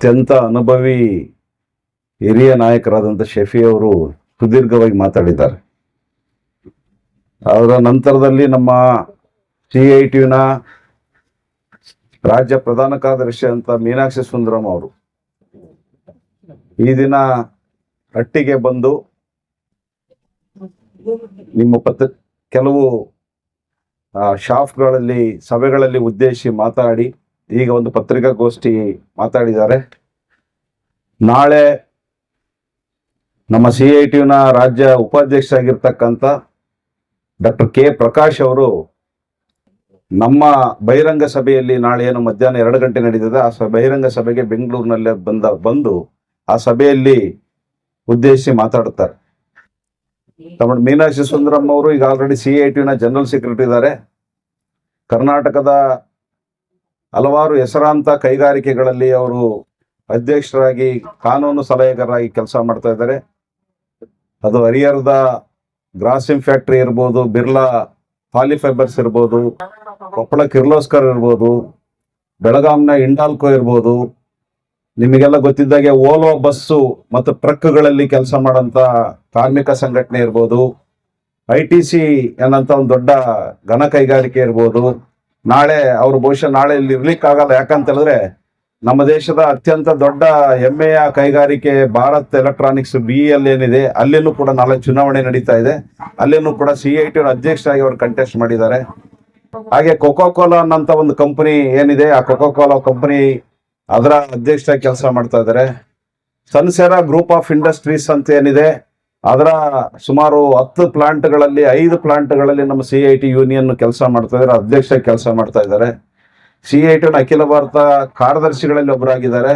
ಅತ್ಯಂತ ಅನುಭವಿ ಹಿರಿಯ ನಾಯಕರಾದಂಥ ಶಫಿ ಅವರು ಸುದೀರ್ಘವಾಗಿ ಮಾತಾಡಿದ್ದಾರೆ. ಅದರ ನಂತರದಲ್ಲಿ ನಮ್ಮ ಸಿ ಐ ಟಿನ ರಾಜ್ಯ ಪ್ರಧಾನ ಕಾರ್ಯದರ್ಶಿ ಅಂತ ಮೀನಾಕ್ಷಿ ಸುಂದರಂ ಅವರು ಈ ದಿನ ಹಟ್ಟಿಗೆ ಬಂದು ನಿಮ್ಮ ಪತ್ರ ಕೆಲವು ಶಾಫ್ಗಳಲ್ಲಿ ಸಭೆಗಳಲ್ಲಿ ಉದ್ದೇಶಿಸಿ ಮಾತಾಡಿ ಈಗ ಒಂದು ಪತ್ರಿಕಾಗೋಷ್ಠಿ ಮಾತಾಡಿದ್ದಾರೆ. ನಾಳೆ ನಮ್ಮ ಸಿ ಐ ಟಿನ ರಾಜ್ಯ ಉಪಾಧ್ಯಕ್ಷರಾಗಿರ್ತಕ್ಕಂಥ ಡಾಕ್ಟರ್ ಕೆ ಪ್ರಕಾಶ್ ಅವರು ನಮ್ಮ ಬಹಿರಂಗ ಸಭೆಯಲ್ಲಿ ನಾಳೆ ಏನು ಮಧ್ಯಾಹ್ನ ಎರಡು ಗಂಟೆ ನಡೀತದೆ, ಆ ಬಹಿರಂಗ ಸಭೆಗೆ ಬೆಂಗಳೂರಿನಲ್ಲೇ ಬಂದ, ಬಂದು ಆ ಸಭೆಯಲ್ಲಿ ಉದ್ದೇಶಿಸಿ ಮಾತಾಡುತ್ತಾರೆ. ತಮ್ಮ ಮೀನಾಕ್ಷಿ ಸುಂದರಮ್ಮ ಅವರು ಈಗ ಆಲ್ರೆಡಿ ಸಿ ಐ ಟಿನ ಜನರಲ್ ಸೆಕ್ರೆಟರಿ ಇದ್ದಾರೆ. ಕರ್ನಾಟಕದ ಹಲವಾರು ಹೆಸರಾಂತ ಕೈಗಾರಿಕೆಗಳಲ್ಲಿ ಅವರು ಅಧ್ಯಕ್ಷರಾಗಿ ಕಾನೂನು ಸಲಹೆಗಾರರಾಗಿ ಕೆಲಸ ಮಾಡ್ತಾ ಇದ್ದಾರೆ. ಅದು ಹರಿಹರದ ಗ್ರಾಸಿಮ್ ಫ್ಯಾಕ್ಟರಿ ಇರ್ಬೋದು, ಬಿರ್ಲಾ ಪಾಲಿಫೈಬರ್ಸ್ ಇರ್ಬೋದು, ಕೊಪ್ಪಳ ಕಿರ್ಲೋಸ್ಕರ್ ಇರ್ಬೋದು, ಬೆಳಗಾಂನ ಇಂಡಾಲ್ಕೋ ಇರ್ಬೋದು. ನಿಮಗೆಲ್ಲ ಗೊತ್ತಿದ್ದಾಗೆ ಓಲೋ ಬಸ್ಸು ಮತ್ತು ಟ್ರಕ್ಗಳಲ್ಲಿ ಕೆಲಸ ಮಾಡೋಂಥ ಕಾರ್ಮಿಕ ಸಂಘಟನೆ ಇರ್ಬೋದು. ಐ ಟಿ ಸಿ ಒಂದು ದೊಡ್ಡ ಘನ ಕೈಗಾರಿಕೆ ಇರ್ಬೋದು. ನಾಳೆ ಅವರು ಬಹುಶಃ ನಾಳೆ ಇಲ್ಲಿ ಇರ್ಲಿಕ್ಕಾಗಲ್ಲ. ಯಾಕಂತ ಹೇಳಿದ್ರೆ ನಮ್ಮ ದೇಶದ ಅತ್ಯಂತ ದೊಡ್ಡ ಹೆಮ್ಮೆಯ ಕೈಗಾರಿಕೆ ಭಾರತ್ ಎಲೆಕ್ಟ್ರಾನಿಕ್ಸ್ ಬಿ ಎಲ್ ಏನಿದೆ, ಅಲ್ಲಿನೂ ಕೂಡ ನಾಳೆ ಚುನಾವಣೆ ನಡೀತಾ ಇದೆ. ಅಲ್ಲಿನೂ ಕೂಡ ಸಿ ಐ ಟಿ ಅಧ್ಯಕ್ಷರಾಗಿ ಅವರು ಕಂಟೆಸ್ಟ್ ಮಾಡಿದ್ದಾರೆ. ಹಾಗೆ ಕೊಕೋ ಕೋಲಾ ಅನ್ನಂತ ಒಂದು ಕಂಪನಿ ಏನಿದೆ, ಆ ಕೊಕೋ ಕೋಲಾ ಕಂಪನಿ ಅದರ ಅಧ್ಯಕ್ಷರಾಗಿ ಕೆಲಸ ಮಾಡ್ತಾ ಇದ್ದಾರೆ. ಸನ್ಸೆರಾ ಗ್ರೂಪ್ ಆಫ್ ಇಂಡಸ್ಟ್ರೀಸ್ ಅಂತ ಏನಿದೆ ಅದರ ಸುಮಾರು ಹತ್ತು ಪ್ಲಾಂಟ್ಗಳಲ್ಲಿ, ಐದು ಪ್ಲಾಂಟ್ಗಳಲ್ಲಿ ನಮ್ಮ ಸಿ ಐ ಟಿ ಯೂನಿಯನ್ ಕೆಲಸ ಮಾಡ್ತಾ ಇದ್ದಾರೆ, ಅಧ್ಯಕ್ಷ ಕೆಲಸ ಮಾಡ್ತಾ ಇದ್ದಾರೆ. ಸಿ ಐ ಟಿ ಅಖಿಲ ಭಾರತ ಕಾರ್ಯದರ್ಶಿಗಳಲ್ಲಿ ಒಬ್ಬರಾಗಿದ್ದಾರೆ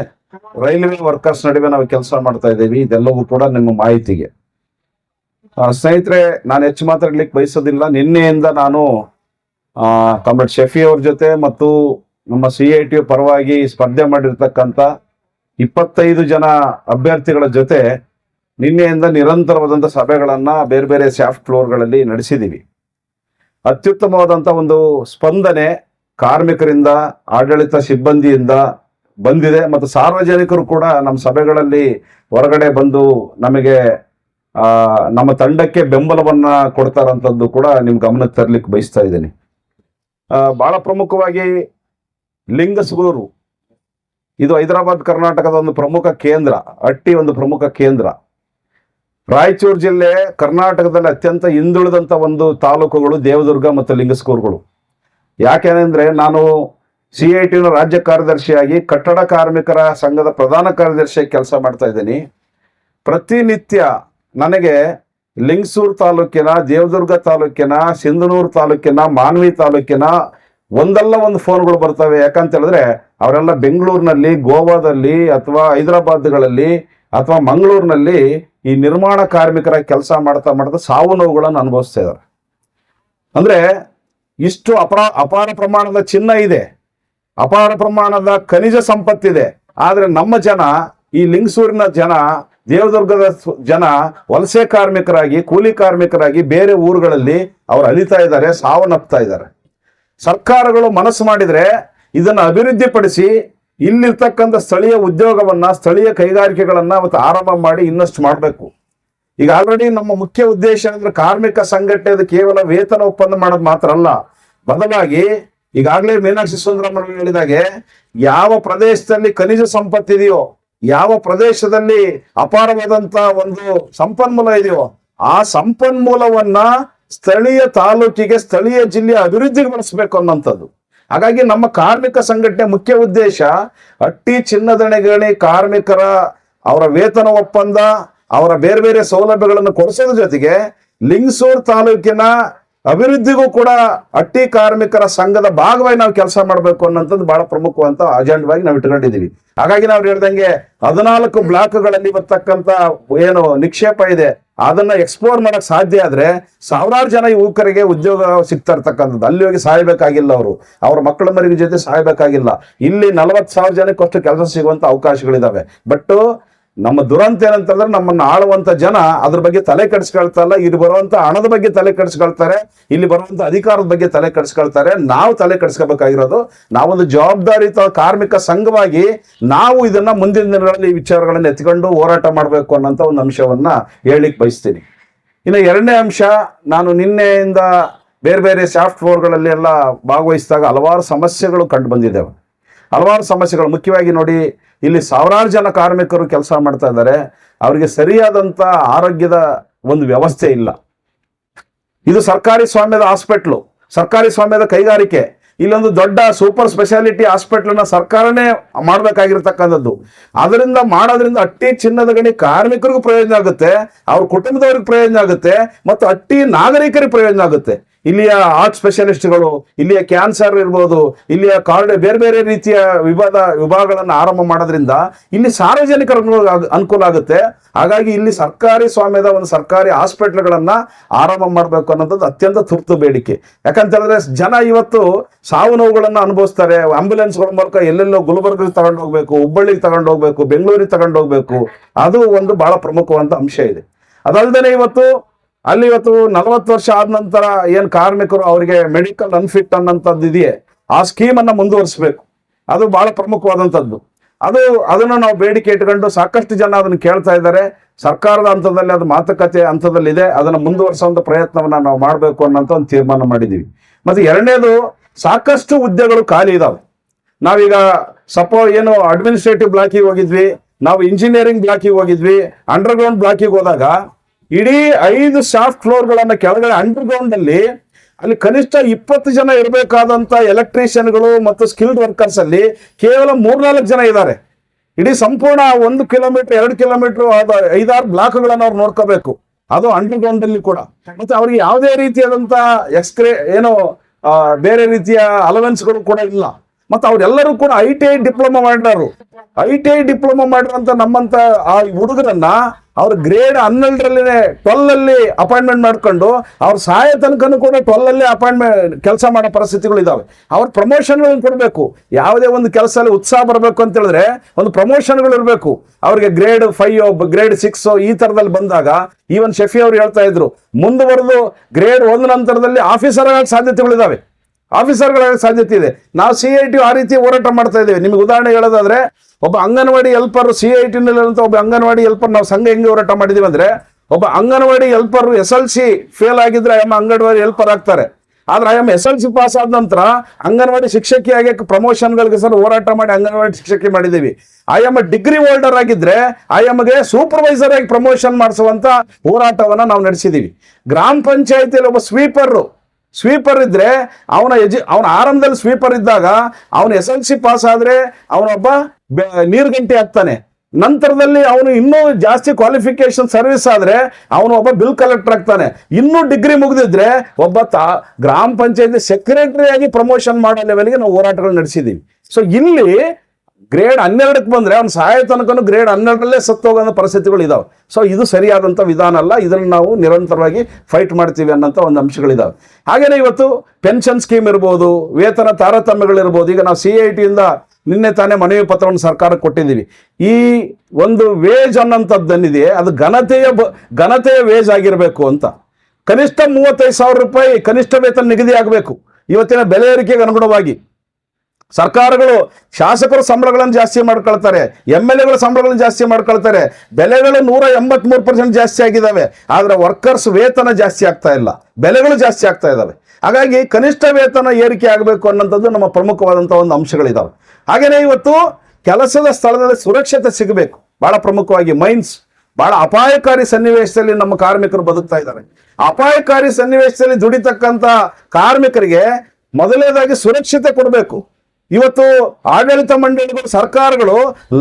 ರೈಲ್ವೆ ವರ್ಕರ್ಸ್ ನಡುವೆ ನಾವು ಕೆಲಸ ಮಾಡ್ತಾ ಇದ್ದೀವಿ. ಇದೆಲ್ಲವೂ ಕೂಡ ನಿಮ್ಮ ಮಾಹಿತಿಗೆ. ಸ್ನೇಹಿತರೆ, ನಾನು ಹೆಚ್ಚು ಮಾತಾಡ್ಲಿಕ್ಕೆ ಬಯಸೋದಿಲ್ಲ. ನಿನ್ನೆಯಿಂದ ನಾನು ಕಾಮ್ರೇಡ್ ಶೆಫಿ ಅವ್ರ ಜೊತೆ ಮತ್ತು ನಮ್ಮ ಸಿ ಐ ಟಿ ಪರವಾಗಿ ಸ್ಪರ್ಧೆ ಮಾಡಿರ್ತಕ್ಕಂಥ ಇಪ್ಪತ್ತೈದು ಜನ ಅಭ್ಯರ್ಥಿಗಳ ಜೊತೆ ನಿನ್ನೆಯಿಂದ ನಿರಂತರವಾದಂಥ ಸಭೆಗಳನ್ನು ಬೇರೆ ಬೇರೆ ಶಾಫ್ಟ್ ಫ್ಲೋರ್ಗಳಲ್ಲಿ ನಡೆಸಿದ್ದೀವಿ ಅತ್ಯುತ್ತಮವಾದಂಥ ಒಂದು ಸ್ಪಂದನೆ ಕಾರ್ಮಿಕರಿಂದ, ಆಡಳಿತ ಸಿಬ್ಬಂದಿಯಿಂದ ಬಂದಿದೆ. ಮತ್ತು ಸಾರ್ವಜನಿಕರು ಕೂಡ ನಮ್ಮ ಸಭೆಗಳಲ್ಲಿ ಹೊರಗಡೆ ಬಂದು ನಮಗೆ ನಮ್ಮ ತಂಡಕ್ಕೆ ಬೆಂಬಲವನ್ನ ಕೊಡ್ತಾರಂಥದ್ದು ಕೂಡ ನಿಮ್ಮ ಗಮನಕ್ಕೆ ತರ್ಲಿಕ್ಕೆ ಬಯಸ್ತಾ ಇದ್ದೀನಿ. ಭಾಳ ಪ್ರಮುಖವಾಗಿ ಲಿಂಗಸಗೂರು. ಇದು ಹೈದರಾಬಾದ್, ಕರ್ನಾಟಕದ ಒಂದು ಪ್ರಮುಖ ಕೇಂದ್ರ, ಅಟ್ಟಿ ಒಂದು ಪ್ರಮುಖ ಕೇಂದ್ರ. ರಾಯಚೂರು ಜಿಲ್ಲೆ ಕರ್ನಾಟಕದಲ್ಲಿ ಅತ್ಯಂತ ಹಿಂದುಳಿದಂತ ಒಂದು ತಾಲೂಕುಗಳು ದೇವದುರ್ಗ ಮತ್ತು ಲಿಂಗಸ್ಕೂರುಗಳು. ಯಾಕೆಂದ್ರೆ ನಾನು ಸಿ ಐ ಟಿನ ರಾಜ್ಯ ಕಾರ್ಯದರ್ಶಿಯಾಗಿ ಕಟ್ಟಡ ಕಾರ್ಮಿಕರ ಸಂಘದ ಪ್ರಧಾನ ಕಾರ್ಯದರ್ಶಿಯಾಗಿ ಕೆಲಸ ಮಾಡ್ತಾ ಇದ್ದೀನಿ. ಪ್ರತಿನಿತ್ಯ ನನಗೆ ಲಿಂಗಸೂರು ತಾಲೂಕಿನ, ದೇವದುರ್ಗ ತಾಲೂಕಿನ, ಸಿಂಧನೂರು ತಾಲೂಕಿನ, ಮಾನ್ವಿ ತಾಲೂಕಿನ ಒಂದಲ್ಲ ಒಂದು ಫೋನ್ಗಳು ಬರ್ತವೆ. ಯಾಕಂತ ಹೇಳಿದ್ರೆ ಅವರೆಲ್ಲ ಬೆಂಗಳೂರಿನಲ್ಲಿ, ಗೋವಾದಲ್ಲಿ ಅಥವಾ ಹೈದರಾಬಾದ್ಗಳಲ್ಲಿ ಅಥವಾ ಮಂಗಳೂರಿನಲ್ಲಿ ಈ ನಿರ್ಮಾಣ ಕಾರ್ಮಿಕರ ಕೆಲಸ ಮಾಡ್ತಾ ಮಾಡ್ತಾ ಸಾವು ನೋವುಗಳನ್ನು ಅನುಭವಿಸ್ತಾ ಇದ್ದಾರೆ. ಅಂದ್ರೆ ಇಷ್ಟು ಅಪರ ಅಪಾರ ಪ್ರಮಾಣದ ಚಿನ್ನ ಇದೆ. ಅಪಾರ ಪ್ರಮಾಣದ ಖನಿಜ ಸಂಪತ್ತಿದೆ. ಆದರೆ ನಮ್ಮ ಜನ, ಈ ಲಿಂಗಸೂರಿನ ಜನ, ದೇವದುರ್ಗದ ಜನ ವಲಸೆ ಕಾರ್ಮಿಕರಾಗಿ, ಕೂಲಿ ಕಾರ್ಮಿಕರಾಗಿ ಬೇರೆ ಊರುಗಳಲ್ಲಿ ಅವ್ರು ಅಲಿತಾ ಇದ್ದಾರೆ ಸಾವನ್ನಪ್ತಾ ಇದ್ದಾರೆ. ಸರ್ಕಾರಗಳು ಮನಸ್ಸು ಮಾಡಿದ್ರೆ ಇದನ್ನು ಅಭಿವೃದ್ಧಿಪಡಿಸಿ ಇಲ್ಲಿರ್ತಕ್ಕಂಥ ಸ್ಥಳೀಯ ಉದ್ಯೋಗವನ್ನ, ಸ್ಥಳೀಯ ಕೈಗಾರಿಕೆಗಳನ್ನ ಮತ್ತು ಆರಂಭ ಮಾಡಿ ಇನ್ನಷ್ಟು ಮಾಡಬೇಕು. ಈಗ ಆಲ್ರೆಡಿ ನಮ್ಮ ಮುಖ್ಯ ಉದ್ದೇಶ ಅಂದ್ರೆ ಕಾರ್ಮಿಕ ಸಂಘಟನೆ ಕೇವಲ ವೇತನ ಒಪ್ಪಂದ ಮಾಡೋದು ಮಾತ್ರ ಅಲ್ಲ. ಬದಲಾಗಿ ಈಗಾಗಲೇ ಮೀನಾಕ್ಷಿ ಸುಂದರಮ್ಮ ಹೇಳಿದಾಗೆ, ಯಾವ ಪ್ರದೇಶದಲ್ಲಿ ಖನಿಜ ಸಂಪತ್ತಿದೆಯೋ ಯಾವ ಪ್ರದೇಶದಲ್ಲಿ ಅಪಾರವಾದಂತ ಒಂದು ಸಂಪನ್ಮೂಲ ಇದೆಯೋ, ಆ ಸಂಪನ್ಮೂಲವನ್ನ ಸ್ಥಳೀಯ ತಾಲೂಕಿಗೆ, ಸ್ಥಳೀಯ ಜಿಲ್ಲೆಯ ಅಭಿವೃದ್ಧಿಗೆ ಬಳಸಬೇಕು ಅನ್ನೋಂಥದ್ದು. ಹಾಗಾಗಿ ನಮ್ಮ ಕಾರ್ಮಿಕ ಸಂಘಟನೆ ಮುಖ್ಯ ಉದ್ದೇಶ ಅಟ್ಟಿ ಚಿನ್ನದಣೆಗಣಿ ಗಣಿ ಕಾರ್ಮಿಕರ ಅವರ ವೇತನ ಒಪ್ಪಂದ, ಅವರ ಬೇರೆ ಬೇರೆ ಸೌಲಭ್ಯಗಳನ್ನು ಕೊಡಿಸೋದ್ರ ಜೊತೆಗೆ ಲಿಂಗಸೂರ್ ತಾಲೂಕಿನ ಅಭಿವೃದ್ಧಿಗೂ ಕೂಡ ಅಟ್ಟಿ ಕಾರ್ಮಿಕರ ಸಂಘದ ಭಾಗವಾಗಿ ನಾವು ಕೆಲಸ ಮಾಡಬೇಕು ಅನ್ನೋಂಥದ್ದು ಬಹಳ ಪ್ರಮುಖವಂತ ಅಜೆಂಡವಾಗಿ ನಾವು ಇಟ್ಕೊಂಡಿದ್ದೀವಿ ಹಾಗಾಗಿ ನಾವು ಹೇಳ್ದಂಗೆ ಹದಿನಾಲ್ಕು ಬ್ಲಾಕ್ಗಳಲ್ಲಿ ಬರ್ತಕ್ಕಂಥ ಏನು ನಿಕ್ಷೇಪ ಇದೆ ಅದನ್ನ ಎಕ್ಸ್ಪ್ಲೋರ್ ಮಾಡಕ್ ಸಾಧ್ಯ ಆದ್ರೆ ಸಾವಿರಾರು ಜನ ಯುವಕರಿಗೆ ಉದ್ಯೋಗ ಸಿಗ್ತಾ ಇರ್ತಕ್ಕಂಥದ್ದು. ಅಲ್ಲಿ ಹೋಗಿ ಸಾಯಬೇಕಾಗಿಲ್ಲ ಅವರು. ಅವ್ರ ಮಕ್ಕಳ ಮರಿಗಳ ಜೊತೆ ಸಾಯಬೇಕಾಗಿಲ್ಲ. ಇಲ್ಲಿ ನಲವತ್ತು ಸಾವಿರ ಜನಕ್ಕಷ್ಟು ಕೆಲಸ ಸಿಗುವಂತ ಅವಕಾಶಗಳಿದಾವೆ. ಬಟ್ ನಮ್ಮ ದುರಂತ ಏನಂತಂದ್ರೆ ನಮ್ಮನ್ನ ಆಳುವಂತ ಜನ ಅದ್ರ ಬಗ್ಗೆ ತಲೆ ಕೆಡಿಸ್ಕೊಳ್ತಲ್ಲ ಇಲ್ಲಿ ಬರುವಂತ ಹಣದ ಬಗ್ಗೆ ತಲೆ ಕೆಡಿಸ್ಕೊಳ್ತಾರೆ, ಇಲ್ಲಿ ಬರುವಂತ ಅಧಿಕಾರದ ಬಗ್ಗೆ ತಲೆ ಕೆಡಿಸ್ಕೊಳ್ತಾರೆ, ನಾವು ತಲೆ ಕೆಡಿಸ್ಕೋಬೇಕಾಗಿರೋದು, ನಾವೊಂದು ಜವಾಬ್ದಾರಿತ ಕಾರ್ಮಿಕ ಸಂಘವಾಗಿ ನಾವು ಇದನ್ನ ಮುಂದಿನ ದಿನಗಳಲ್ಲಿ ಈ ವಿಚಾರಗಳನ್ನು ಎತ್ಕೊಂಡು ಹೋರಾಟ ಮಾಡಬೇಕು ಅನ್ನೋಂಥ ಒಂದು ಅಂಶವನ್ನ ಹೇಳಲಿಕ್ಕೆ ಬಯಸ್ತೀನಿ. ಇನ್ನು ಎರಡನೇ ಅಂಶ, ನಾನು ನಿನ್ನೆಯಿಂದ ಬೇರೆ ಬೇರೆ ಸಾಫ್ಟ್ ಫ್ಲೋರ್ಗಳಲ್ಲಿ ಎಲ್ಲ ಭಾಗವಹಿಸಿದಾಗ ಹಲವಾರು ಸಮಸ್ಯೆಗಳು ಕಂಡು ಬಂದಿದ್ದಾವೆ. ಹಲವಾರು ಸಮಸ್ಯೆಗಳು, ಮುಖ್ಯವಾಗಿ ನೋಡಿ ಇಲ್ಲಿ ಸಾವಿರಾರು ಜನ ಕಾರ್ಮಿಕರು ಕೆಲಸ ಮಾಡ್ತಾ ಇದ್ದಾರೆ. ಅವರಿಗೆ ಸರಿಯಾದಂಥ ಆರೋಗ್ಯದ ಒಂದು ವ್ಯವಸ್ಥೆ ಇಲ್ಲ. ಇದು ಸರ್ಕಾರಿ ಸ್ವಾಮ್ಯದ ಹಾಸ್ಪಿಟ್ಲು. ಸರ್ಕಾರಿ ಸ್ವಾಮ್ಯದ ಕೈಗಾರಿಕೆ. ಇಲ್ಲೊಂದು ದೊಡ್ಡ ಸೂಪರ್ ಸ್ಪೆಷಾಲಿಟಿ ಹಾಸ್ಪಿಟ್ಲನ್ನ ಸರ್ಕಾರನೇ ಮಾಡಬೇಕಾಗಿರ್ತಕ್ಕಂಥದ್ದು. ಅದರಿಂದ ಮಾಡೋದ್ರಿಂದ ಅಟ್ಟಿ ಚಿನ್ನದ ಗಣಿ ಕಾರ್ಮಿಕರಿಗೂ ಪ್ರಯೋಜನ ಆಗುತ್ತೆ. ಅವ್ರ ಕುಟುಂಬದವ್ರಿಗೆ ಪ್ರಯೋಜನ ಆಗುತ್ತೆ. ಮತ್ತು ಅಟ್ಟಿ ನಾಗರಿಕರಿಗೆ ಪ್ರಯೋಜನ ಆಗುತ್ತೆ. ಇಲ್ಲಿಯ ಹಾರ್ಟ್ ಸ್ಪೆಷಲಿಸ್ಟ್ಗಳು, ಇಲ್ಲಿಯ ಕ್ಯಾನ್ಸರ್ ಇರ್ಬೋದು, ಇಲ್ಲಿಯ ಕಾರ್ಡ್ ಬೇರೆ ಬೇರೆ ರೀತಿಯ ವಿಭಾಗ ವಿಭಾಗಗಳನ್ನು ಆರಂಭ ಮಾಡೋದ್ರಿಂದ ಇಲ್ಲಿ ಸಾರ್ವಜನಿಕರ ಅನುಕೂಲ ಆಗುತ್ತೆ. ಹಾಗಾಗಿ ಇಲ್ಲಿ ಸರ್ಕಾರಿ ಸ್ವಾಮ್ಯದ ಒಂದು ಸರ್ಕಾರಿ ಹಾಸ್ಪಿಟ್ಲ್ಗಳನ್ನ ಆರಂಭ ಮಾಡಬೇಕು ಅನ್ನೋದು ಅತ್ಯಂತ ತುರ್ತು ಬೇಡಿಕೆ. ಯಾಕಂತ ಹೇಳಿದ್ರೆ ಜನ ಇವತ್ತು ಸಾವು ನೋವುಗಳನ್ನ ಅನುಭವಿಸ್ತಾರೆ. ಆಂಬ್ಯುಲೆನ್ಸ್ಗಳ ಮೂಲಕ ಎಲ್ಲೆಲ್ಲೋ ಗುಲ್ಬರ್ಗಿಗೆ ತಗೊಂಡು ಹೋಗ್ಬೇಕು, ಹುಬ್ಬಳ್ಳಿಗೆ ತಗೊಂಡು ಹೋಗ್ಬೇಕು, ಬೆಂಗಳೂರಿಗೆ ತಗೊಂಡು ಹೋಗ್ಬೇಕು. ಅದು ಒಂದು ಬಹಳ ಪ್ರಮುಖವಾದ ಅಂಶ ಇದೆ. ಅದಲ್ಲದೆ ಇವತ್ತು ಅಲ್ಲಿ ಇವತ್ತು ನಲವತ್ತು ವರ್ಷ ಆದ ನಂತರ ಏನು ಕಾರ್ಮಿಕರು ಅವರಿಗೆ ಮೆಡಿಕಲ್ ಅನ್ಫಿಟ್ ಅನ್ನೋಂಥದ್ದು ಇದೆಯೇ? ಆ ಸ್ಕೀಮನ್ನು ಮುಂದುವರಿಸಬೇಕು. ಅದು ಬಹಳ ಪ್ರಮುಖವಾದಂಥದ್ದು. ಅದು, ಅದನ್ನು ನಾವು ಬೇಡಿಕೆ ಇಟ್ಕೊಂಡು ಸಾಕಷ್ಟು ಜನ ಅದನ್ನು ಕೇಳ್ತಾ ಇದ್ದಾರೆ. ಸರ್ಕಾರದ ಹಂತದಲ್ಲಿ ಅದು ಮಾತುಕತೆ ಹಂತದಲ್ಲಿದೆ. ಅದನ್ನು ಮುಂದುವರಿಸುವಂತ ಪ್ರಯತ್ನವನ್ನ ನಾವು ಮಾಡಬೇಕು ಅನ್ನೋಂಥ ಒಂದು ತೀರ್ಮಾನ ಮಾಡಿದ್ದೀವಿ. ಮತ್ತೆ ಎರಡನೇದು, ಸಾಕಷ್ಟು ಹುದ್ದೆಗಳು ಖಾಲಿ ಇದ್ದಾವೆ ನಾವೀಗ ಸಪೋ, ಏನು ಅಡ್ಮಿನಿಸ್ಟ್ರೇಟಿವ್ ಬ್ಲಾಕಿಗೆ ಹೋಗಿದ್ವಿ, ನಾವು ಇಂಜಿನಿಯರಿಂಗ್ ಬ್ಲಾಕಿಗೆ ಹೋಗಿದ್ವಿ ಅಂಡರ್ಗ್ರೌಂಡ್ ಬ್ಲಾಕಿಗೆ ಹೋದಾಗ ಇಡೀ ಐದು ಸಾಫ್ಟ್ ಫ್ಲೋರ್ಗಳನ್ನ ಕೆಳಗಡೆ ಅಂಡರ್ಗ್ರೌಂಡ್ ಅಲ್ಲಿ ಅಲ್ಲಿ ಕನಿಷ್ಠ ಇಪ್ಪತ್ತು ಜನ ಇರಬೇಕಾದಂತ ಎಲೆಕ್ಟ್ರಿಷಿಯನ್ಗಳು ಮತ್ತು ಸ್ಕಿಲ್ಡ್ ವರ್ಕರ್ಸ್ ಅಲ್ಲಿ ಕೇವಲ ಮೂರ್ನಾಲ್ಕು ಜನ ಇದ್ದಾರೆ ಇಡೀ ಸಂಪೂರ್ಣ ಒಂದು ಕಿಲೋಮೀಟರ್ ಎರಡು ಕಿಲೋಮೀಟರ್ ಐದಾರು ಬ್ಲಾಕ್ಗಳನ್ನು ಅವ್ರು ನೋಡ್ಕೋಬೇಕು. ಅದು ಅಂಡರ್ಗ್ರೌಂಡ್ ಅಲ್ಲಿ ಕೂಡ. ಮತ್ತೆ ಅವ್ರಿಗೆ ಯಾವುದೇ ರೀತಿಯಾದಂತ ಎಕ್ಸ್ಕ್ರೇ ಏನೋ ಬೇರೆ ರೀತಿಯ ಅಲವೆನ್ಸ್ಗಳು ಕೂಡ ಇಲ್ಲ. ಮತ್ತೆ ಅವರೆಲ್ಲರೂ ಕೂಡ ಐ ಟಿ ಐ ಡಿಪ್ಲೊಮಾ ಮಾಡಿರೋರು ಐ ಟಿ ಐ ಡಿಪ್ಲೊಮಾ ಮಾಡಿರೋಂಥ ನಮ್ಮಂತ ಆ ಹುಡುಗರನ್ನ ಅವ್ರ ಗ್ರೇಡ್ ಹನ್ನೆರಡರಲ್ಲೇ ಟ್ವೆಲ್ಲಲ್ಲಿ ಅಪಾಯಿಂಟ್ಮೆಂಟ್ ಮಾಡ್ಕೊಂಡು ಅವ್ರ ಸಹಾಯ ತನಕನೂ ಕೂಡ ಟ್ವೆಲ್ ಅಲ್ಲಿ ಅಪಾಯಿಂಟ್ಮೆಂಟ್ ಕೆಲಸ ಮಾಡೋ ಪರಿಸ್ಥಿತಿಗಳು ಇದಾವೆ. ಅವ್ರ ಪ್ರಮೋಷನ್ಗಳನ್ನು ಕೊಡಬೇಕು. ಯಾವುದೇ ಒಂದು ಕೆಲಸದಲ್ಲಿ ಉತ್ಸಾಹ ಬರಬೇಕು ಅಂತ ಹೇಳಿದ್ರೆ ಒಂದು ಪ್ರಮೋಷನ್ಗಳು ಇರಬೇಕು. ಅವ್ರಿಗೆ ಗ್ರೇಡ್ ಫೈವ್ ಗ್ರೇಡ್ ಸಿಕ್ಸ್ ಈ ತರದಲ್ಲಿ ಬಂದಾಗ ಈವನ್ ಶೆಫಿ ಅವರು ಹೇಳ್ತಾ ಇದ್ರು, ಮುಂದುವರೆದು ಗ್ರೇಡ್ ಒಂದು ನಂತರದಲ್ಲಿ ಆಫೀಸರ್ ಆಗೋ ಸಾಧ್ಯತೆಗಳಿದಾವೆ. ಆಫೀಸರ್ಗಳ ಸಾಧ್ಯತೆ ಇದೆ. ನಾವು ಸಿ ಐ ಟಿ ಆ ರೀತಿ ಹೋರಾಟ ಮಾಡ್ತಾ ಇದ್ದೇವೆ. ನಿಮ್ಗೆ ಉದಾಹರಣೆ ಹೇಳೋದಾದ್ರೆ, ಒಬ್ಬ ಅಂಗನವಾಡಿ ಹೆಲ್ಪರ್ ಸಿ ಐ ಟಿನಲ್ಲಿರುವಂಥ ಒಬ್ಬ ಅಂಗನವಾಡಿ ಹೆಲ್ಪರ್ ನಾವು ಸಂಘ ಹೆಂಗೆ ಹೋರಾಟ ಮಾಡಿದ್ದೀವಿ ಅಂದರೆ, ಒಬ್ಬ anganwadi helper S L C fail ಆಗಿದ್ರೆ ಆಯಮ್ಮ ಅಂಗನವಾಡಿ ಹೆಲ್ಪರ್ ಆಗ್ತಾರೆ. ಆದ್ರೆ M S L C pass ಆದ ನಂತರ ಅಂಗನವಾಡಿ ಶಿಕ್ಷಕಿಯಾಗಿ ಪ್ರಮೋಷನ್ಗಳಿಗೆ ಸರ್ ಹೋರಾಟ ಮಾಡಿ ಅಂಗನವಾಡಿ ಶಿಕ್ಷಕಿ ಮಾಡಿದ್ದೀವಿ. ಆಯಮ್ಮ ಡಿಗ್ರಿ ಹೋಲ್ಡರ್ ಆಗಿದ್ರೆ ಎಮ್ಗೆ ಸೂಪರ್ವೈಸರ್ ಆಗಿ ಪ್ರಮೋಷನ್ ಮಾಡಿಸುವಂತ ಹೋರಾಟವನ್ನು ನಾವು ನಡೆಸಿದೀವಿ ಗ್ರಾಮ ಪಂಚಾಯತಿಯಲ್ಲಿ ಒಬ್ಬ ಸ್ವೀಪರ್ ಸ್ವೀಪರ್ ಇದ್ರೆ ಅವನ ಎಜು ಅವನ ಆರಂಭದಲ್ಲಿ ಸ್ವೀಪರ್ ಇದ್ದಾಗ ಅವನು ಎಸ್ ಎಲ್ ಸಿ ಪಾಸ್ ಆದ್ರೆ ಅವನೊಬ್ಬ ನೀರ್ಗಂಟೆ ಆಗ್ತಾನೆ. ನಂತರದಲ್ಲಿ ಅವನು ಇನ್ನೂ ಜಾಸ್ತಿ ಕ್ವಾಲಿಫಿಕೇಶನ್ ಸರ್ವಿಸ್ ಆದ್ರೆ ಅವನು ಒಬ್ಬ ಬಿಲ್ ಕಲೆಕ್ಟರ್ ಆಗ್ತಾನೆ. ಇನ್ನೂ ಡಿಗ್ರಿ ಮುಗಿದಿದ್ರೆ ಒಬ್ಬ ತಾ, ಗ್ರಾಮ ಪಂಚಾಯತಿ ಸೆಕ್ರೆಟರಿ ಆಗಿ ಪ್ರಮೋಷನ್ ಮಾಡೋ ಲೆವೆಲ್ಗೆ ನಾವು ಹೋರಾಟಗಳು ನಡೆಸಿದೀವಿ. ಸೊ ಇಲ್ಲಿ ಗ್ರೇಡ್ ಹನ್ನೆರಡಕ್ಕೆ ಬಂದರೆ ಅವ್ನು ಸಹಾಯ ತನಕನೂ ಗ್ರೇಡ್ ಹನ್ನೆರಡರಲ್ಲೇ ಸತ್ತೋಗೋ ಪರಿಸ್ಥಿತಿಗಳು ಇದಾವೆ. ಸೊ ಇದು ಸರಿಯಾದಂಥ ವಿಧಾನ ಅಲ್ಲ. ಇದನ್ನು ನಾವು ನಿರಂತರವಾಗಿ ಫೈಟ್ ಮಾಡ್ತೀವಿ ಅನ್ನೋಂಥ ಒಂದು ಅಂಶಗಳಿದ್ದಾವೆ ಹಾಗೆಯೇ ಇವತ್ತು ಪೆನ್ಷನ್ ಸ್ಕೀಮ್ ಇರ್ಬೋದು, ವೇತನ ತಾರತಮ್ಯಗಳಿರ್ಬೋದು, ಈಗ ನಾವು ಸಿ ಐ ಟಿಯಿಂದ ನಿನ್ನೆ ತಾನೇ ಮನವಿ ಪತ್ರವನ್ನು ಸರ್ಕಾರಕ್ಕೆ ಕೊಟ್ಟಿದ್ದೀವಿ. ಈ ಒಂದು ವೇಜ್ ಅನ್ನೋಂಥದ್ದೇನಿದೆ ಅದು ಘನತೆಯ ಬ, ಘನತೆಯ ವೇಜ್ ಆಗಿರಬೇಕು ಅಂತ. ಕನಿಷ್ಠ ಮೂವತ್ತೈದು ಸಾವಿರ ರೂಪಾಯಿ ಕನಿಷ್ಠ ವೇತನ ನಿಗದಿ ಆಗಬೇಕು ಇವತ್ತಿನ ಬೆಲೆ ಏರಿಕೆಗೆ ಅನುಗುಣವಾಗಿ. ಸರ್ಕಾರಗಳು ಶಾಸಕರು ಸಂಬಳಗಳನ್ನು ಜಾಸ್ತಿ ಮಾಡ್ಕೊಳ್ತಾರೆ, ಎಂ ಎಲ್ ಎಗಳ ಸಂಬಳಗಳನ್ನು ಜಾಸ್ತಿ ಮಾಡ್ಕೊಳ್ತಾರೆ, ಬೆಲೆಗಳು ನೂರ ಎಂಬತ್ಮೂರು ಪರ್ಸೆಂಟ್ ಜಾಸ್ತಿ ಆಗಿದ್ದಾವೆ, ಆದರೆ ವರ್ಕರ್ಸ್ ವೇತನ ಜಾಸ್ತಿ ಆಗ್ತಾ ಇಲ್ಲ, ಬೆಲೆಗಳು ಜಾಸ್ತಿ ಆಗ್ತಾ ಇದ್ದಾವೆ. ಹಾಗಾಗಿ ಕನಿಷ್ಠ ವೇತನ ಏರಿಕೆ ಆಗಬೇಕು ಅನ್ನೋಂಥದ್ದು ನಮ್ಮ ಪ್ರಮುಖವಾದಂಥ ಒಂದು ಅಂಶಗಳಿದಾವೆ. ಹಾಗೆಯೇ ಇವತ್ತು ಕೆಲಸದ ಸ್ಥಳದಲ್ಲಿ ಸುರಕ್ಷತೆ ಸಿಗಬೇಕು. ಬಹಳ ಪ್ರಮುಖವಾಗಿ ಮೈನ್ಸ್, ಬಹಳ ಅಪಾಯಕಾರಿ ಸನ್ನಿವೇಶದಲ್ಲಿ ನಮ್ಮ ಕಾರ್ಮಿಕರು ಬದುಕ್ತಾ ಇದ್ದಾರೆ. ಅಪಾಯಕಾರಿ ಸನ್ನಿವೇಶದಲ್ಲಿ ದುಡಿತಕ್ಕಂಥ ಕಾರ್ಮಿಕರಿಗೆ ಮೊದಲನೇದಾಗಿ ಸುರಕ್ಷತೆ ಕೊಡಬೇಕು. ಇವತ್ತು ಆಡಳಿತ ಮಂಡಳಿಗಳು ಸರ್ಕಾರಗಳು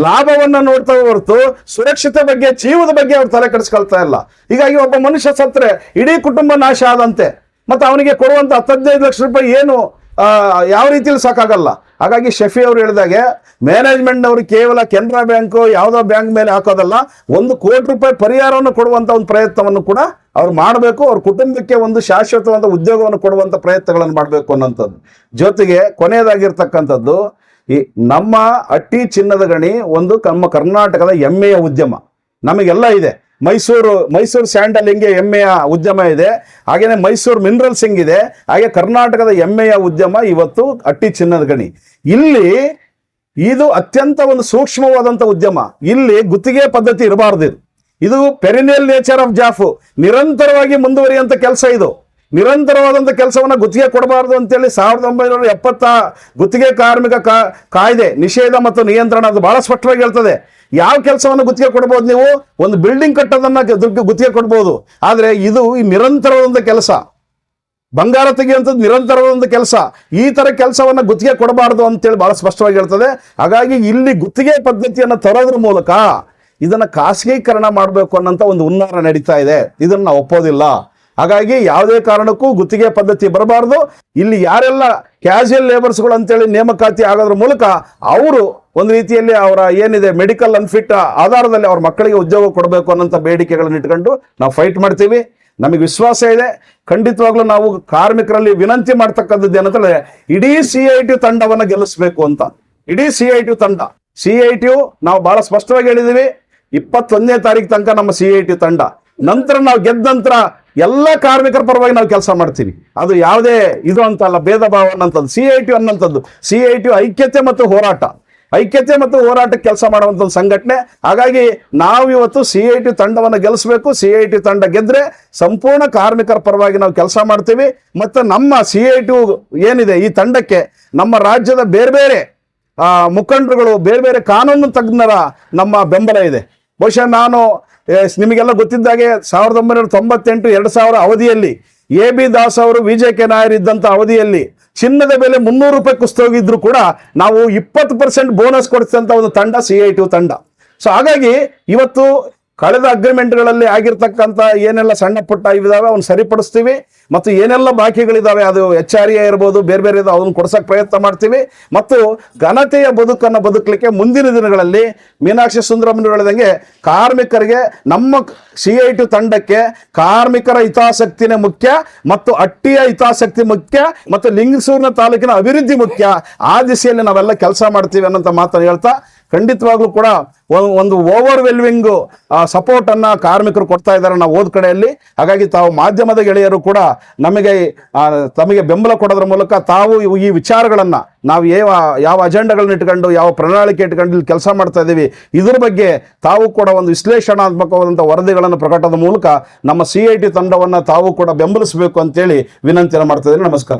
ಲಾಭವನ್ನ ನೋಡ್ತಾ ಹೊರತು ಸುರಕ್ಷತೆ ಬಗ್ಗೆ, ಜೀವದ ಬಗ್ಗೆ ಅವ್ರು ತಲೆ ಕೆಡಿಸ್ಕೊಳ್ತಾ ಇಲ್ಲ. ಹೀಗಾಗಿ ಒಬ್ಬ ಮನುಷ್ಯ ಸತ್ರೆ ಇಡೀ ಕುಟುಂಬ ನಾಶ ಆದಂತೆ. ಮತ್ತೆ ಅವನಿಗೆ ಕೊಡುವಂತ ಹತ್ತದೈದು ಲಕ್ಷ ರೂಪಾಯಿ ಏನು ಯಾವ ರೀತಿಯಲ್ಲಿ ಸಾಕಾಗಲ್ಲ. ಹಾಗಾಗಿ ಶಫಿ ಅವರು ಹೇಳಿದಾಗೆ ಮ್ಯಾನೇಜ್ಮೆಂಟ್ ಅವರು ಕೇವಲ ಕೆನರಾ ಬ್ಯಾಂಕು ಯಾವುದೋ ಬ್ಯಾಂಕ್ ಮೇಲೆ ಹಾಕೋದಲ್ಲ, ಒಂದು ಕೋಟಿ ರೂಪಾಯಿ ಪರಿಹಾರವನ್ನು ಕೊಡುವಂತ ಒಂದು ಪ್ರಯತ್ನವನ್ನು ಕೂಡ ಅವ್ರು ಮಾಡಬೇಕು, ಅವ್ರ ಕುಟುಂಬಕ್ಕೆ ಒಂದು ಶಾಶ್ವತವಾದ ಉದ್ಯೋಗವನ್ನು ಕೊಡುವಂತ ಪ್ರಯತ್ನಗಳನ್ನು ಮಾಡಬೇಕು ಅನ್ನೋಂಥದ್ದು. ಜೊತೆಗೆ ಕೊನೆಯದಾಗಿರ್ತಕ್ಕಂಥದ್ದು, ಈ ನಮ್ಮ ಅಟ್ಟಿ ಚಿನ್ನದ ಗಣಿ ಒಂದು ನಮ್ಮ ಕರ್ನಾಟಕದ ಹೆಮ್ಮೆಯ ಉದ್ಯಮ. ನಮಗೆಲ್ಲ ಇದೆ. ಮೈಸೂರು ಮೈಸೂರು ಸ್ಯಾಂಡಲ್ ಹಿಂಗೆ ಹೆಮ್ಮೆಯ ಉದ್ಯಮ ಇದೆ ಹಾಗೆಯೇ ಮೈಸೂರು ಮಿನರಲ್ಸ್ ಇದೆ, ಹಾಗೆ ಕರ್ನಾಟಕದ ಹೆಮ್ಮೆಯ ಉದ್ಯಮ ಇವತ್ತು ಅಟ್ಟಿ ಚಿನ್ನದ ಗಣಿ. ಇಲ್ಲಿ ಇದು ಅತ್ಯಂತ ಒಂದು ಸೂಕ್ಷ್ಮವಾದಂಥ ಉದ್ಯಮ. ಇಲ್ಲಿ ಗುತ್ತಿಗೆ ಪದ್ಧತಿ ಇರಬಾರ್ದು ಇದು ಪೆರಿನಿಯಲ್ ನೇಚರ್ ಆಫ್ ಜಾಫ್ ನಿರಂತರವಾಗಿ ಮುಂದುವರಿಯುವಂಥ ಕೆಲಸ ಇದು. ನಿರಂತರವಾದಂಥ ಕೆಲಸವನ್ನು ಗುತ್ತಿಗೆ ಕೊಡಬಾರದು ಅಂತೇಳಿ ಸಾವಿರದ ಒಂಬೈನೂರ ಎಪ್ಪತ್ತ ಗುತ್ತಿಗೆ ಕಾರ್ಮಿಕ ಕಾಯ್ದೆ, ನಿಷೇಧ ಮತ್ತು ನಿಯಂತ್ರಣ ಅದು ಭಾಳ ಸ್ಪಷ್ಟವಾಗಿ ಹೇಳ್ತದೆ. ಯಾವ ಕೆಲಸವನ್ನು ಗುತ್ತಿಗೆ ಕೊಡ್ಬೋದು ನೀವು? ಒಂದು ಬಿಲ್ಡಿಂಗ್ ಕಟ್ಟೋದನ್ನು ಗುತ್ತಿಗೆ ಕೊಡ್ಬೋದು ಆದರೆ ಇದು ಈ ನಿರಂತರವಾದಂಥ ಕೆಲಸ. ಬಂಗಾರ ತೆಗೆಯುವಂಥದ್ದು ನಿರಂತರವಾದಂಥ ಕೆಲಸ. ಈ ಥರ ಕೆಲಸವನ್ನು ಗುತ್ತಿಗೆ ಕೊಡಬಾರದು ಅಂತೇಳಿ ಭಾಳ ಸ್ಪಷ್ಟವಾಗಿ ಹೇಳ್ತದೆ. ಹಾಗಾಗಿ ಇಲ್ಲಿ ಗುತ್ತಿಗೆ ಪದ್ಧತಿಯನ್ನು ತರೋದ್ರ ಮೂಲಕ ಇದನ್ನ ಖಾಸಗೀಕರಣ ಮಾಡಬೇಕು ಅನ್ನೋಂಥ ಒಂದು ಹುನ್ನಾರ ನಡೀತಾ ಇದೆ. ಇದನ್ನ ನಾವು ಒಪ್ಪೋದಿಲ್ಲ. ಹಾಗಾಗಿ ಯಾವುದೇ ಕಾರಣಕ್ಕೂ ಗುತ್ತಿಗೆ ಪದ್ಧತಿ ಬರಬಾರ್ದು. ಇಲ್ಲಿ ಯಾರೆಲ್ಲ ಕ್ಯಾಶುಯಲ್ ಲೇಬರ್ಸ್ಗಳು ಅಂತೇಳಿ ನೇಮಕಾತಿ ಆಗೋದ್ರ ಮೂಲಕ ಅವರು ಒಂದು ರೀತಿಯಲ್ಲಿ ಅವರ ಏನಿದೆ ಮೆಡಿಕಲ್ ಅನ್ಫಿಟ್ ಆಧಾರದಲ್ಲಿ ಅವ್ರ ಮಕ್ಕಳಿಗೆ ಉದ್ಯೋಗ ಕೊಡಬೇಕು ಅನ್ನೋಂಥ ಬೇಡಿಕೆಗಳನ್ನ ಇಟ್ಕೊಂಡು ನಾವು ಫೈಟ್ ಮಾಡ್ತೀವಿ. ನಮಗೆ ವಿಶ್ವಾಸ ಇದೆ. ಖಂಡಿತವಾಗ್ಲೂ ನಾವು ಕಾರ್ಮಿಕರಲ್ಲಿ ವಿನಂತಿ ಮಾಡ್ತಕ್ಕಂಥದ್ದು ಏನಂತಂದ್ರೆ ಇಡೀ ಸಿ ಐ ಟಿ ತಂಡವನ್ನ ಗೆಲ್ಲಿಸಬೇಕು ಅಂತ. ಇಡೀ ಸಿ ಐ ಟಿ ತಂಡ. ಸಿ ಐ ಟಿ ನಾವು ಬಹಳ ಸ್ಪಷ್ಟವಾಗಿ ಹೇಳಿದೀವಿ. ಇಪ್ಪತ್ತೊಂದನೇ ತಾರೀಕು ತನಕ ನಮ್ಮ ಸಿ ಐ ಟಿ ತಂಡ. ನಂತರ ನಾವು ಗೆದ್ದ ನಂತರ ಎಲ್ಲ ಕಾರ್ಮಿಕರ ಪರವಾಗಿ ನಾವು ಕೆಲಸ ಮಾಡ್ತೀವಿ. ಅದು ಯಾವುದೇ ಇದು ಅಂತಲ್ಲ, ಭೇದ ಭಾವ ಅನ್ನೋಂಥದ್ದು. ಸಿ ಐ ಟಿ ಅನ್ನೋಂಥದ್ದು. ಸಿ ಐ ಟಿ ಐಕ್ಯತೆ ಮತ್ತು ಹೋರಾಟ. ಐಕ್ಯತೆ ಮತ್ತು ಹೋರಾಟಕ್ಕೆ ಕೆಲಸ ಮಾಡುವಂಥದ್ದು ಸಂಘಟನೆ. ಹಾಗಾಗಿ ನಾವು ಇವತ್ತು ಸಿ ಐ ಟಿ ತಂಡವನ್ನು ಗೆಲ್ಲಿಸಬೇಕು. ಸಿ ಐ ಟಿ ತಂಡ ಗೆದ್ದರೆ ಸಂಪೂರ್ಣ ಕಾರ್ಮಿಕರ ಪರವಾಗಿ ನಾವು ಕೆಲಸ ಮಾಡ್ತೀವಿ. ಮತ್ತು ನಮ್ಮ ಸಿ ಐ ಟಿ ಏನಿದೆ ಈ ತಂಡಕ್ಕೆ ನಮ್ಮ ರಾಜ್ಯದ ಬೇರೆ ಬೇರೆ ಮುಖಂಡರುಗಳು ಬೇರೆ ಬೇರೆ ಕಾನೂನು ತಜ್ಞರ ನಮ್ಮ ಬೆಂಬಲ ಇದೆ. ಬಹುಶಃ ನಾನು ನಿಮಗೆಲ್ಲ ಗೊತ್ತಿದ್ದಾಗೆ ಸಾವಿರದ ಒಂಬೈನೂರ ತೊಂಬತ್ತೆಂಟು ಎರಡು ಸಾವಿರ ಅವಧಿಯಲ್ಲಿ ಎ ಬಿ ದಾಸ್ ಅವರು ವಿ ಜೆ ಕೆ ನಾಯರ್ ಇದ್ದಂಥ ಅವಧಿಯಲ್ಲಿ ಚಿನ್ನದ ಬೆಲೆ ಮುನ್ನೂರು ರೂಪಾಯಿ ಕುಸ್ತೋಗಿದ್ರು ಕೂಡ ನಾವು ಇಪ್ಪತ್ತು ಪರ್ಸೆಂಟ್ ಬೋನಸ್ ಕೊಡಿಸಿದಂಥ ಒಂದು ತಂಡ, ಸಿ ಐ ಟಿ ತಂಡ. ಸೊ ಹಾಗಾಗಿ ಇವತ್ತು ಕಳೆದ ಅಗ್ರಿಮೆಂಟ್ಗಳಲ್ಲಿ ಆಗಿರ್ತಕ್ಕಂಥ ಏನೆಲ್ಲ ಸಣ್ಣ ಪುಟ್ಟ ಇದಾವೆ ಅವನ್ನ ಸರಿಪಡಿಸ್ತೀವಿ. ಮತ್ತು ಏನೆಲ್ಲ ಬಾಕಿಗಳಿದ್ದಾವೆ ಅದು ಎಚ್ ಆರ್ ಎ ಇರ್ಬೋದು, ಬೇರೆ ಬೇರೆ ಅದನ್ನು ಕೊಡ್ಸೋಕ್ಕೆ ಪ್ರಯತ್ನ ಮಾಡ್ತೀವಿ. ಮತ್ತು ಘನತೆಯ ಬದುಕನ್ನು ಬದುಕಲಿಕ್ಕೆ ಮುಂದಿನ ದಿನಗಳಲ್ಲಿ ಮೀನಾಕ್ಷಿ ಸುಂದರಮ್ಮನ ಹೇಳಿದಂಗೆ ಕಾರ್ಮಿಕರಿಗೆ ನಮ್ಮ ಸಿ ಐ ಟಿ ತಂಡಕ್ಕೆ ಕಾರ್ಮಿಕರ ಹಿತಾಸಕ್ತಿನೇ ಮುಖ್ಯ ಮತ್ತು ಅಟ್ಟಿಯ ಹಿತಾಸಕ್ತಿ ಮುಖ್ಯ ಮತ್ತು ಲಿಂಗಸೂರಿನ ತಾಲೂಕಿನ ಅಭಿವೃದ್ಧಿ ಮುಖ್ಯ. ಆ ದಿಸೆಯಲ್ಲಿ ನಾವೆಲ್ಲ ಕೆಲಸ ಮಾಡ್ತೀವಿ ಅನ್ನೋಂಥ ಮಾತನ್ನು ಹೇಳ್ತಾ ಖಂಡಿತವಾಗ್ಲೂ ಕೂಡ ಒಂದು- ಓವರ್ ವೆಲ್ವಿಂಗ್ ಸಪೋರ್ಟ್ ಅನ್ನ ಕಾರ್ಮಿಕರು ಕೊಡ್ತಾ ಇದ್ದಾರೆ ನಾವು ಓದ್ ಕಡೆಯಲ್ಲಿ. ಹಾಗಾಗಿ ತಾವು ಮಾಧ್ಯಮದ ಗೆಳೆಯರು ಕೂಡ ನಮಗೆ ತಮಗೆ ಬೆಂಬಲ ಕೊಡೋದ್ರ ಮೂಲಕ ತಾವು ಈ ವಿಚಾರಗಳನ್ನ ನಾವು ಯಾವ ಯಾವ ಅಜೆಂಡಾಗಳನ್ನ ಇಟ್ಕೊಂಡು, ಯಾವ ಪ್ರಣಾಳಿಕೆ ಇಟ್ಕೊಂಡು ಇಲ್ಲಿ ಕೆಲಸ ಮಾಡ್ತಾ ಇದ್ದೀವಿ, ಇದ್ರ ಬಗ್ಗೆ ತಾವು ಕೂಡ ಒಂದು ವಿಶ್ಲೇಷಣಾತ್ಮಕವಾದಂಥ ವರದಿಗಳನ್ನು ಪ್ರಕಟದ ಮೂಲಕ ನಮ್ಮ ಸಿ ಐ ತಂಡವನ್ನು ತಾವು ಕೂಡ ಬೆಂಬಲಿಸಬೇಕು ಅಂತೇಳಿ ವಿನಂತಿಯನ್ನು ಮಾಡ್ತಾ ಇದ್ದೀನಿ. ನಮಸ್ಕಾರ.